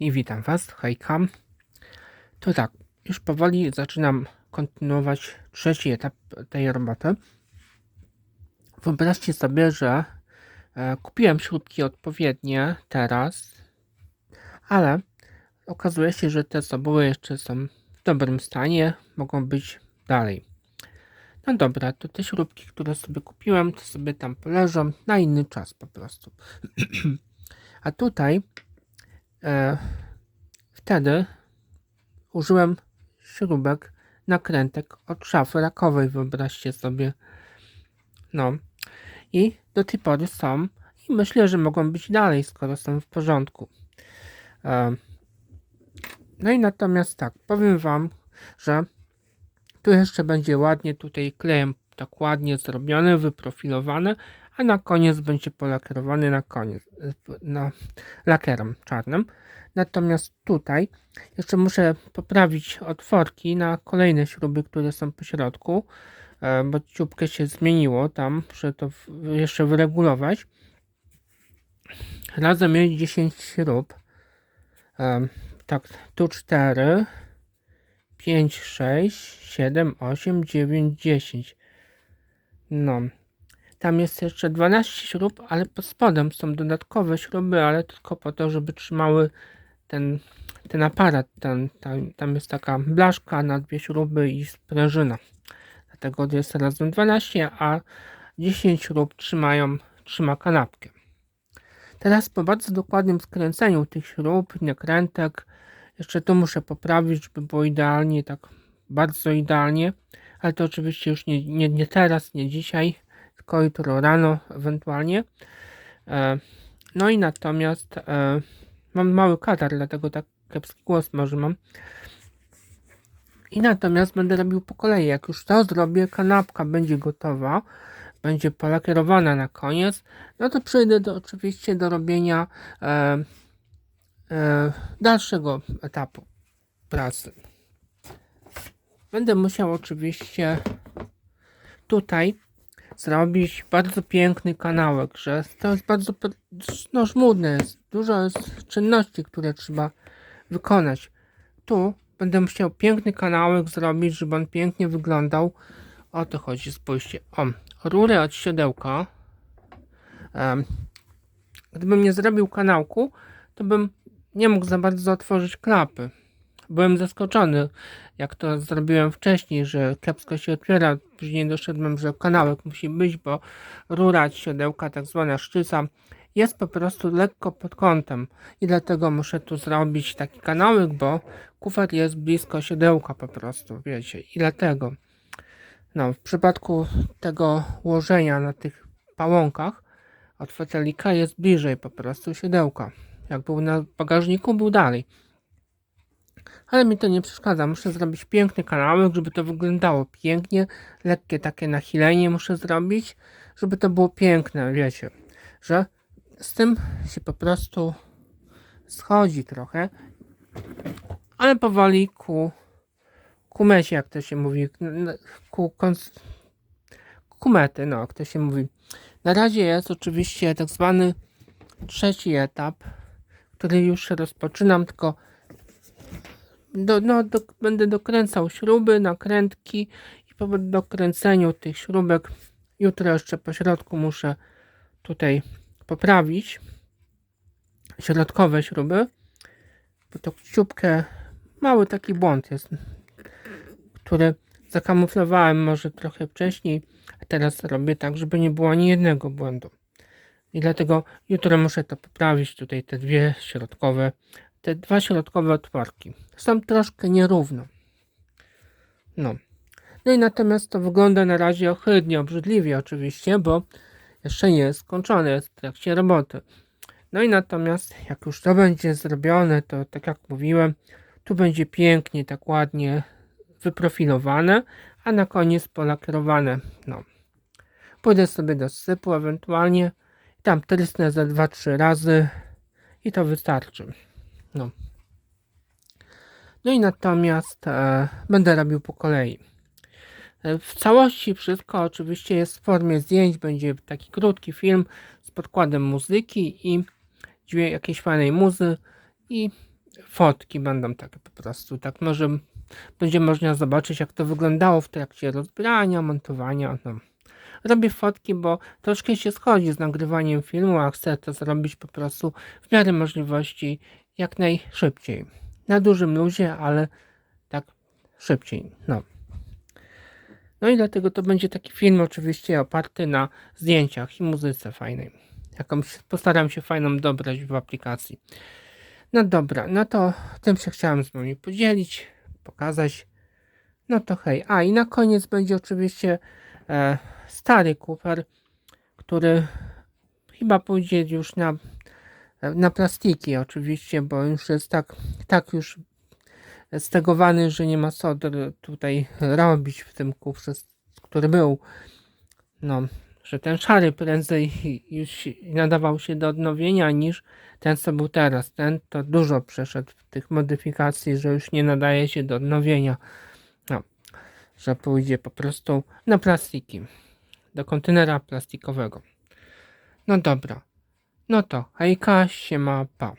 i witam Was, hejka. To tak, już powoli zaczynam kontynuować trzeci etap tej roboty. Wyobraźcie sobie, że e, kupiłem śrubki odpowiednie teraz, ale okazuje się, że te soboły jeszcze są w dobrym stanie, mogą być dalej. No dobra, to te śrubki, które sobie kupiłem, to sobie tam poleżą na inny czas po prostu. A tutaj e, wtedy użyłem śrubek nakrętek od szafy rakowej, wyobraźcie sobie. No i do tej pory są i myślę, że mogą być dalej, skoro są w porządku. E, no i natomiast tak, powiem Wam, że tu jeszcze będzie ładnie tutaj klejem tak ładnie zrobione, wyprofilowane, a na koniec będzie polakierowany na koniec, na lakierem czarnym. Natomiast tutaj jeszcze muszę poprawić otworki na kolejne śruby, które są po środku, e, bo ciupkę się zmieniło tam, muszę to jeszcze wyregulować. Razem jest 10 śrub. E, tak, tu 4, 5, 6, 7, 8, 9, 10. No. Tam jest jeszcze 12 śrub, ale pod spodem są dodatkowe śruby, ale tylko po to, żeby trzymały ten, ten aparat. Ten, tam, tam jest taka blaszka na dwie śruby i sprężyna. Dlatego jest razem 12, a 10 śrub trzymają, trzyma kanapkę. Teraz po bardzo dokładnym skręceniu tych śrub, nakrętek, jeszcze tu muszę poprawić, żeby było idealnie, tak bardzo idealnie, ale to oczywiście już nie, nie, nie teraz, nie dzisiaj, tylko jutro rano ewentualnie. E, no i natomiast e, mam mały katar, dlatego tak kiepski głos może mam. I natomiast będę robił po kolei. Jak już to zrobię, kanapka będzie gotowa, będzie polakierowana na koniec, no to przejdę do, oczywiście do robienia e, e, dalszego etapu pracy. Będę musiał oczywiście tutaj zrobić bardzo piękny kanałek, że to jest bardzo no, żmudne jest. Dużo jest czynności, które trzeba wykonać. Tu będę musiał piękny kanałek zrobić, żeby on pięknie wyglądał. O to chodzi, spójrzcie. O, rurę od siodełka. Um, gdybym nie zrobił kanałku, to bym nie mógł za bardzo otworzyć klapy. Byłem zaskoczony, jak to zrobiłem wcześniej, że kiepsko się otwiera. Później doszedłem, że kanałek musi być, bo rura siodełka, tak zwana szczyca, jest po prostu lekko pod kątem i dlatego muszę tu zrobić taki kanałek, bo kufer jest blisko siodełka po prostu, wiecie, i dlatego no, w przypadku tego ułożenia na tych pałąkach od fotelika jest bliżej po prostu siodełka. Jak był na bagażniku, był dalej. Ale mi to nie przeszkadza. Muszę zrobić piękny kanałek, żeby to wyglądało pięknie. Lekkie takie nachylenie muszę zrobić, żeby to było piękne, wiecie. Że z tym się po prostu schodzi trochę. Ale powoli ku, ku jak to się mówi. Ku, ku mety, no, jak to się mówi. Na razie jest oczywiście tak zwany trzeci etap, który już rozpoczynam, tylko do, no, do, będę dokręcał śruby, nakrętki i po dokręceniu tych śrubek jutro jeszcze po środku muszę tutaj poprawić środkowe śruby, bo to kciupkę mały taki błąd jest, który zakamuflowałem może trochę wcześniej, a teraz robię tak, żeby nie było ani jednego błędu. I dlatego jutro muszę to poprawić, tutaj te dwie środkowe te dwa środkowe otworki. Są troszkę nierówno. No. No i natomiast to wygląda na razie ohydnie, obrzydliwie oczywiście, bo jeszcze nie jest skończone, jest w trakcie roboty. No i natomiast jak już to będzie zrobione, to tak jak mówiłem, tu będzie pięknie, tak ładnie wyprofilowane, a na koniec polakierowane. No. Pójdę sobie do sypu ewentualnie, tam trysnę za 2-3 razy i to wystarczy. No. No i natomiast e, będę robił po kolei. E, w całości wszystko oczywiście jest w formie zdjęć, będzie taki krótki film z podkładem muzyki i dźwięk jakiejś fajnej muzy i, fotki będą takie po prostu, tak może będzie można zobaczyć jak to wyglądało w trakcie rozbierania, montowania, no. Robię fotki, bo troszkę się schodzi z nagrywaniem filmu, a chcę to zrobić po prostu w miarę możliwości jak najszybciej. Na dużym luzie, ale tak szybciej, no. No i dlatego to będzie taki film oczywiście oparty na zdjęciach i muzyce fajnej. Jakąś postaram się fajną dobrać w aplikacji. No dobra, no to tym się chciałem z wami podzielić, pokazać. No to hej. A i na koniec będzie oczywiście e, stary Cooper, który chyba pójdzie już na, na plastiki oczywiście, bo już jest tak, tak już stegowany, że nie ma co tutaj robić w tym kufrze, który był. No, że ten szary prędzej już nadawał się do odnowienia niż ten, co był teraz. Ten to dużo przeszedł tych modyfikacji, że już nie nadaje się do odnowienia. No, że pójdzie po prostu na plastiki. Do kontenera plastikowego. No dobra. No to hejka, siema, pa.